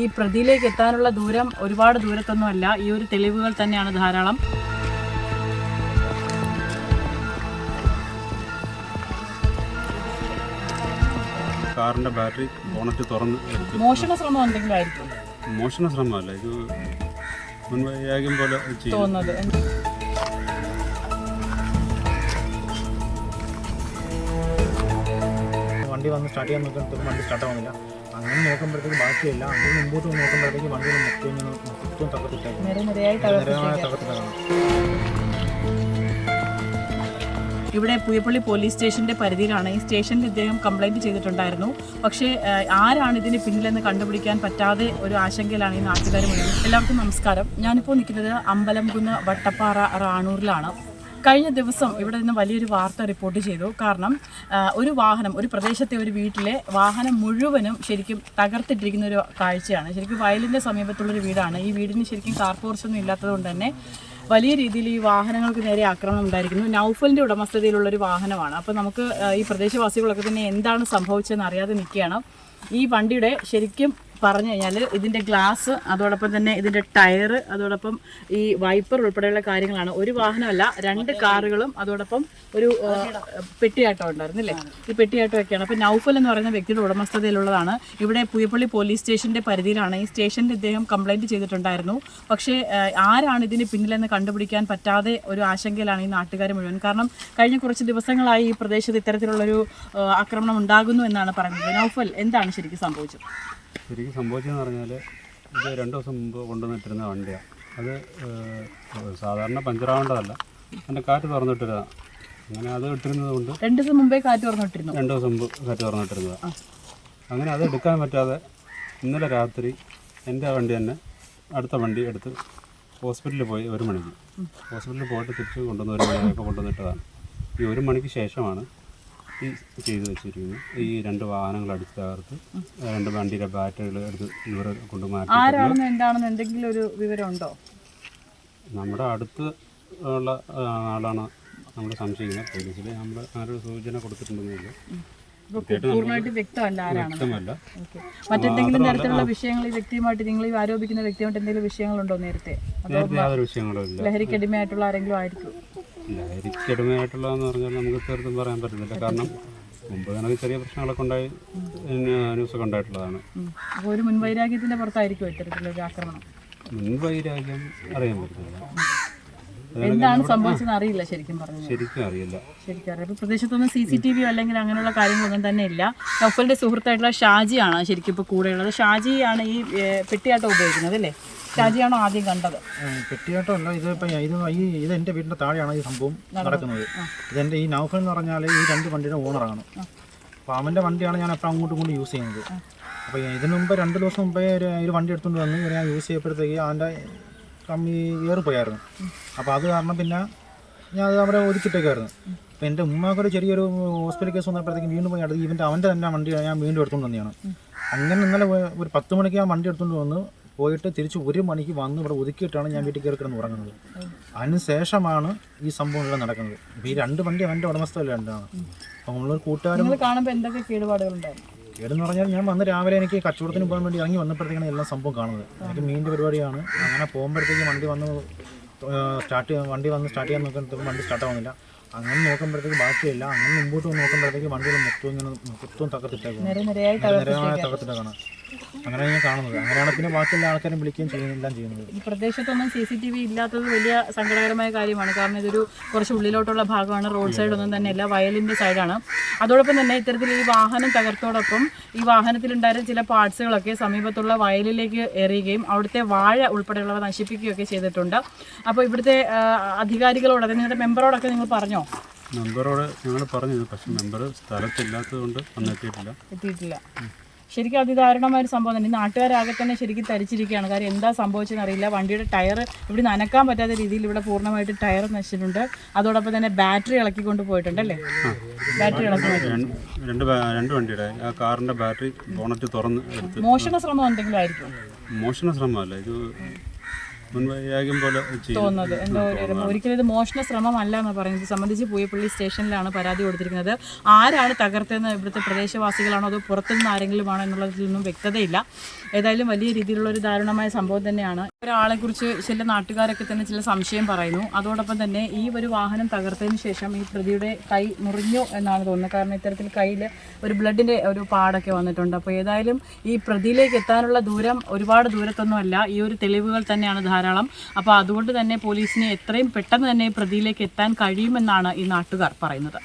ഈ പ്രതിയിലേക്ക് എത്താനുള്ള ദൂരം ഒരുപാട് ദൂരത്തൊന്നുമല്ല. ഈ ഒരു തെളിവുകൾ തന്നെയാണ് ധാരാളം. കാറിന്റെ ബാറ്ററി ബോണറ്റ് തുറന്ന് മോഷണ ശ്രമം എന്തെങ്കിലും ആയിരിക്കും മോഷണ ശ്രമമല്ല ഇത് മുൻവൈരാഗ്യം പോലെ ചെയ്യും. വണ്ടി വന്ന് സ്റ്റാർട്ട് ചെയ്യാൻ നോക്കുമ്പോൾ വണ്ടി സ്റ്റാർട്ട് ആവുന്നില്ല. അങ്ങനെ നോക്കുമ്പോഴത്തേക്ക് ബാക്കിയില്ല അങ്ങനെ മുമ്പോട്ട് നോക്കുമ്പോഴത്തേക്ക് വണ്ടി മൊത്തം മൊത്തം തകർത്തിട്ടേക്കണം ഇവിടെ പുയപ്പള്ളി പോലീസ് സ്റ്റേഷന്റെ പരിധിയിലാണ്. ഈ സ്റ്റേഷനിൽ ഇദ്ദേഹം കംപ്ലൈന്റ് ചെയ്തിട്ടുണ്ടായിരുന്നു. പക്ഷേ ആരാണ് ഇതിന് പിന്നിലെന്ന് കണ്ടുപിടിക്കാൻ പറ്റാതെ ഒരു ആശങ്കയിലാണ് ഈ നാട്ടുകാർ മുഴുവൻ എല്ലാവർക്കും നമസ്കാരം. ഞാനിപ്പോൾ നിൽക്കുന്നത് അമ്പലംകുന്ന് വട്ടപ്പാറ റാണൂരിലാണ്. കഴിഞ്ഞ ദിവസം ഇവിടെ നിന്ന് വലിയൊരു വാർത്ത റിപ്പോർട്ട് ചെയ്തു. കാരണം ഒരു വാഹനം ഒരു പ്രദേശത്തെ ഒരു വീട്ടിലെ വാഹനം മുഴുവനും ശരിക്കും തകർത്തിട്ടിരിക്കുന്ന ഒരു കാഴ്ചയാണ്. ശരിക്കും വയലിന്റെ സമീപത്തുള്ളൊരു വീടാണ്. ഈ വീടിന് ശരിക്കും കാർ പോർച്ചൊന്നും ഇല്ലാത്തതുകൊണ്ട് ഇല്ലാത്തത് കൊണ്ട് തന്നെ വലിയ രീതിയിൽ ഈ വാഹനങ്ങൾക്ക് നേരെ ആക്രമണം ഉണ്ടായിരിക്കുന്നു. നൗഫലിന്റെ ഉടമസ്ഥതയിലുള്ളൊരു വാഹനമാണ്. അപ്പോൾ നമുക്ക് ഈ പ്രദേശവാസികളൊക്കെ തന്നെ എന്താണ് സംഭവിച്ചതെന്ന് അറിയാതെ നിൽക്കുകയാണ്. ഈ വണ്ടിയുടെ ശരിക്കും പറഞ്ഞു കഴിഞ്ഞാൽ ഇതിന്റെ ഗ്ലാസ് അതോടൊപ്പം തന്നെ ഇതിന്റെ ടയർ അതോടൊപ്പം ഈ വൈപ്പർ ഉൾപ്പെടെയുള്ള കാര്യങ്ങളാണ്. ഒരു വാഹനമല്ല രണ്ട് കാറുകളും അതോടൊപ്പം ഒരു പെട്ടിയാട്ടം ഉണ്ടായിരുന്നില്ലേ ഈ പെട്ടിയാട്ടമൊക്കെയാണ് അപ്പോൾ നൗഫൽ എന്ന് പറയുന്ന വ്യക്തിയുടെ ഉടമസ്ഥതയിലുള്ളതാണ്. ഇവിടെ പുയപ്പള്ളി പോലീസ് സ്റ്റേഷന്റെ പരിധിയിലാണ്. ഈ സ്റ്റേഷനിൽ ഇദ്ദേഹം കംപ്ലൈന്റ് ചെയ്തിട്ടുണ്ടായിരുന്നു. പക്ഷേ ആരാണ് ഇതിന് പിന്നിലെന്ന് കണ്ടുപിടിക്കാൻ പറ്റാതെ ഒരു ആശങ്കയിലാണ് ഈ നാട്ടുകാർ മുഴുവൻ. കാരണം കഴിഞ്ഞ കുറച്ച് ദിവസങ്ങളായി ഈ പ്രദേശത്ത് ഇത്തരത്തിലുള്ളൊരു ആക്രമണം ഉണ്ടാകുന്നു എന്നാണ് പറയുന്നത്. നൗഫൽ എന്താണ് ശരിക്കും സംഭവിച്ചത്? ശരിക്കും സംഭവിച്ചതെന്ന് പറഞ്ഞാൽ ഇത് രണ്ട് ദിവസം മുമ്പ് കൊണ്ടുവന്നിട്ടിരുന്ന വണ്ടിയാണ് അത് സാധാരണ പഞ്ചറാവേണ്ടതല്ല അതിന്റെ കാറ്റ് തുറന്നിട്ടിരുന്നതാണ് അങ്ങനെ അത് ഇട്ടിരുന്നത് കൊണ്ട് രണ്ട് ദിവസം മുമ്പേ കാറ്റ് തുറന്നിട്ടിരുന്നു. രണ്ട് ദിവസം മുമ്പ് കാറ്റ് തുറന്നിട്ടിരുന്നതാണ് അങ്ങനെ അത് എടുക്കാൻ പറ്റാതെ ഇന്നലെ രാത്രി എന്റെ വണ്ടി തന്നെ അടുത്ത വണ്ടി എടുത്ത് ഹോസ്പിറ്റലിൽ പോയി ഒരു മണിക്ക്. ഹോസ്പിറ്റലിൽ പോയിട്ട് തിരിച്ച് കൊണ്ടുവന്ന് ഒരു മണിയൊക്കെ കൊണ്ടുവന്നിട്ടതാണ് ഈ ഒരു മണിക്ക് ശേഷമാണ് ഈ ചെയ്തു വെച്ചിരിക്കുന്നു. ഈ രണ്ട് വാഹനങ്ങൾ അടിച്ച് തകർത്ത് രണ്ട് വണ്ടിയുടെ ബാറ്ററികൾ എടുത്ത് ഇവരെ കൊണ്ട് മാറ്റി ആരാണെന്ന് എന്താണെന്ന് എന്തെങ്കിലും ഒരു വിവരമുണ്ടോ? നമ്മുടെ അടുത്ത് ഉള്ള ആളാണ് നമ്മൾ സംശയിക്കുന്നത്. പോലീസിൽ നമ്മൾ അങ്ങനെ ഒരു സൂചന കൊടുത്തിട്ടുണ്ടെന്നില്ല പൂർണമായിട്ട് വ്യക്തമല്ല ആരാണ് മറ്റെന്തെങ്കിലും തരത്തിലുള്ള വിഷയങ്ങൾ ഈ വ്യക്തിയുമായിട്ട് നിങ്ങൾ ഈ ആരോപിക്കുന്ന വ്യക്തിയുമായിട്ട് എന്തെങ്കിലും വിഷയങ്ങളുണ്ടോ നേരത്തെ? ലഹരിക്കടിമയായിട്ടുള്ള ആരെങ്കിലും ആയിരിക്കും? ലഹരിക്കടിമയായിട്ടുള്ളതെന്ന് പറഞ്ഞാൽ നമുക്ക് തീർത്തും പറയാൻ പറ്റുന്നില്ല കാരണം മുമ്പ് കണക്ക് ചെറിയ പ്രശ്നങ്ങളൊക്കെ ഉണ്ടായി ന്യൂസ് ന്യൂസൊക്കെ ഉണ്ടായിട്ടുള്ളതാണ്. ഒരു മുൻവൈരാഗ്യത്തിന്റെ പുറത്തായിരിക്കും ഇത്തരത്തിലൊരു ആക്രമണം? മുൻവൈരാഗ്യം അറിയാൻ പറ്റുന്നില്ല എന്താണ് സംഭവിച്ചതെന്ന് അറിയില്ല ശരിക്കും പറഞ്ഞു ശരിക്കും അറിയില്ല. ശരിക്കും അറിയാം പ്രദേശത്തൊന്നും സി സി ടി വി അല്ലെങ്കിൽ അങ്ങനെയുള്ള കാര്യങ്ങളൊന്നും തന്നെ ഇല്ല. നൗഫലിന്റെ സുഹൃത്തായിട്ടുള്ള ഷാജിയാണ് ശരിക്കും ഇപ്പോൾ കൂടെയുള്ളത്. ഷാജിയാണ് ഈ പെട്ടിയാട്ടം ഉപയോഗിക്കുന്നത് അല്ലേ? ഷാജിയാണോ ആദ്യം കണ്ടത്? പെട്ടിയാട്ടം അല്ല ഇത് ഇപ്പം ഇത് ഈ ഇത് എന്റെ വീടിന്റെ താഴെയാണ് ഈ സംഭവം നടക്കുന്നത്. ഇതെന്റെ ഈ നൗഫൽ എന്ന് പറഞ്ഞാൽ ഈ രണ്ട് വണ്ടിയുടെ ഓണറാണ്. അപ്പോൾ അവന്റെ വണ്ടിയാണ് ഞാൻ എപ്പോഴും അങ്ങോട്ടും കൂടി യൂസ് ചെയ്യുന്നത്. അപ്പോൾ ഇതിനു മുമ്പ് രണ്ട് ദിവസം മുമ്പേ ഒരു വണ്ടി എടുത്തുകൊണ്ട് വന്ന് ഞാൻ യൂസ് ചെയ്യപ്പോഴത്തേക്ക് അതിന്റെ കമ്മി ഏറിപ്പോയായിരുന്നു. അപ്പോൾ അത് കാരണം പിന്നെ ഞാൻ അത് അവരെ ഒതുക്കിട്ടേക്കായിരുന്നു. അപ്പോൾ എന്റെ ഉമ്മാക്കൊരു ചെറിയൊരു ഹോസ്പിറ്റൽ കേസ് വന്നപ്പോഴത്തേക്ക് വീണ്ടും പോയി അടുത്ത് ഇവന്റെ അവന്റെ തന്നെ വണ്ടി ഞാൻ വീണ്ടും എടുത്തുകൊണ്ട് വന്നതാണ്. അങ്ങനെ ഇന്നലെ ഒരു- പത്ത് മണിക്ക് ഞാൻ വണ്ടി എടുത്തുകൊണ്ട് വന്ന് പോയിട്ട് തിരിച്ച് ഒരു മണിക്ക് വന്ന് ഇവിടെ ഒതുക്കിയിട്ടാണ് ഞാൻ വീട്ടിൽ കയറി കിടന്ന് ഉറങ്ങുന്നത്. അതിനുശേഷമാണ് ഈ സംഭവം ഇവിടെ നടക്കുന്നത്. ഈ രണ്ട് വണ്ടി അവന്റെ ഉടമസ്ഥതയിൽ രണ്ടാണ്. അപ്പോൾ നമ്മളൊരു കൂട്ടുകാരും കാണുമ്പോൾ എന്തൊക്കെ കേടുപാടുകളുണ്ടായിരുന്നു? കേടെന്ന് പറഞ്ഞാൽ ഞാൻ വന്ന് രാവിലെ എനിക്ക് കച്ചവടത്തിന് പോകാൻ വേണ്ടി ഇറങ്ങി വന്നപ്പോഴത്തേക്കാണ് എല്ലാം സംഭവം കാണുന്നത്. എനിക്ക് മീനിന്റെ പരിപാടിയാണ്. അങ്ങനെ പോകുമ്പോഴത്തേക്ക് വണ്ടി വന്ന് സ്റ്റാർട്ട് ചെയ്യാൻ വണ്ടി വന്ന് സ്റ്റാർട്ട് ചെയ്യാൻ നോക്കുമ്പോൾ വണ്ടി സ്റ്റാർട്ട് ആവുന്നില്ല. അങ്ങനെ നോക്കുമ്പോഴത്തേക്ക് ബാക്കിയില്ല അങ്ങനെ മുമ്പോട്ട് നോക്കുമ്പോഴത്തേക്ക് വണ്ടിയിൽ മൊത്തം ഇങ്ങനെ മൊത്തം തകർത്തിട്ടേക്കും നിര നിരയായി തകർത്തിട്ടേക്കാണ്. അങ്ങനെയാണ് ഞാൻ കാണുന്നത്. അങ്ങനെയാണ് പിന്നെ ബാക്കിയുള്ള ആൾക്കാരും വിളിക്കുകയും ചെയ്യുകയും എല്ലാം ചെയ്യുന്നത്. ഈ പ്രദേശത്തൊന്നും സി സി ടി വി ഇല്ലാത്തത് വലിയ സങ്കടകരമായ കാര്യമാണ്. കാരണം ഇതൊരു കുറച്ച് ഉള്ളിലോട്ടുള്ള ഭാഗമാണ്. റോഡ് സൈഡ് ഒന്നും തന്നെ അല്ല. വയലിന്റെ സൈഡാണ്. അതോടൊപ്പം തന്നെ ഇത്തരത്തിൽ ഈ വാഹനം തകർത്തോടൊപ്പം ഈ വാഹനത്തിലുണ്ടായിരുന്ന ചില പാർട്സുകളൊക്കെ സമീപത്തുള്ള വയലിലേക്ക് എറിയുകയും അവിടുത്തെ വാഴ ഉൾപ്പെടെയുള്ളവ നശിപ്പിക്കുകയൊക്കെ ചെയ്തിട്ടുണ്ട്. അപ്പോൾ ഇവിടുത്തെ അധികാരികളോട് അതായത് നിങ്ങളുടെ മെമ്പറോടൊക്കെ നിങ്ങൾ പറഞ്ഞോ? മെമ്പറോട് ഞങ്ങൾ പറഞ്ഞു. പക്ഷെ മെമ്പർ സ്ഥലത്തില്ലാത്തതുകൊണ്ട് വന്നെത്തിയിട്ടില്ല. എത്തിയിട്ടില്ല. ശരിക്കും അതിദാരുണമായ ഒരു സംഭവം തന്നെ. നാട്ടുകാരാകെ തന്നെ ശരിക്കും തരിച്ചിരിക്കുകയാണ്. കാര്യം എന്താ സംഭവിച്ചതെന്ന് അറിയില്ല. വണ്ടിയുടെ ടയർ ഇവിടെ നനക്കാൻ പറ്റാത്ത രീതിയിൽ ഇവിടെ പൂർണമായിട്ട് ടയർ നശിച്ചിട്ടുണ്ട്. അതോടൊപ്പം തന്നെ ബാറ്ററി ഇളക്കിക്കൊണ്ട് പോയിട്ടുണ്ട് അല്ലേ? ബാറ്ററി. രണ്ട് രണ്ട് വണ്ടിയുടെ ആ കാറിന്റെ ബാറ്ററി ബോണറ്റ് തുറന്ന് മോഷണ ശ്രമം എന്തെങ്കിലും ആയിരിക്കും മോഷണ ശ്രമമല്ല. ഇത് മുൻവൈരാഗ്യം പോലെ ചെയ്യുന്നു തോന്നുന്നത്. എന്തോ ഒരു ഒരിക്കലും ഇത് മോഷണ ശ്രമമല്ല എന്ന് പറയുന്നത്. സംബന്ധിച്ച് പൂയപ്പള്ളി സ്റ്റേഷനിലാണ് പരാതി കൊടുത്തിരിക്കുന്നത്. ആരാണ് തകർത്തതെന്ന് ഇവിടുത്തെ പ്രദേശവാസികളാണോ അതോ പുറത്തുനിന്ന് ആരെങ്കിലും ആണോ എന്നുള്ളതിൽ നിന്നും വ്യക്തതയില്ല. ഏതായാലും വലിയ രീതിയിലുള്ള ഒരു ദാരുണമായ സംഭവം തന്നെയാണ്. ഒരാളെ കുറിച്ച് ചില നാട്ടുകാരൊക്കെ തന്നെ ചില സംശയം പറയുന്നു. അതോടൊപ്പം തന്നെ ഈ ഒരു വാഹനം തകർത്തതിന് ശേഷം ഈ പ്രതിയുടെ കൈ മുറിഞ്ഞു എന്നാണ് തോന്നുന്നത്. കാരണം ഇത്തരത്തിൽ കയ്യിൽ ഒരു ബ്ലഡിന്റെ ഒരു പാടൊക്കെ വന്നിട്ടുണ്ട്. അപ്പോൾ ഏതായാലും ഈ പ്രതിയിലേക്ക് എത്താനുള്ള ദൂരം ഒരുപാട് ദൂരത്തൊന്നുമല്ല. ഈ ഒരു തെളിവുകൾ തന്നെയാണ് ധാരാളം. അപ്പോൾ അതുകൊണ്ട് തന്നെ പോലീസിന് എത്രയും പെട്ടെന്ന് തന്നെ പ്രതിയിലേക്ക് എത്താൻ കഴിയുമെന്നാണ് ഈ നാട്ടുകാർ പറയുന്നത്.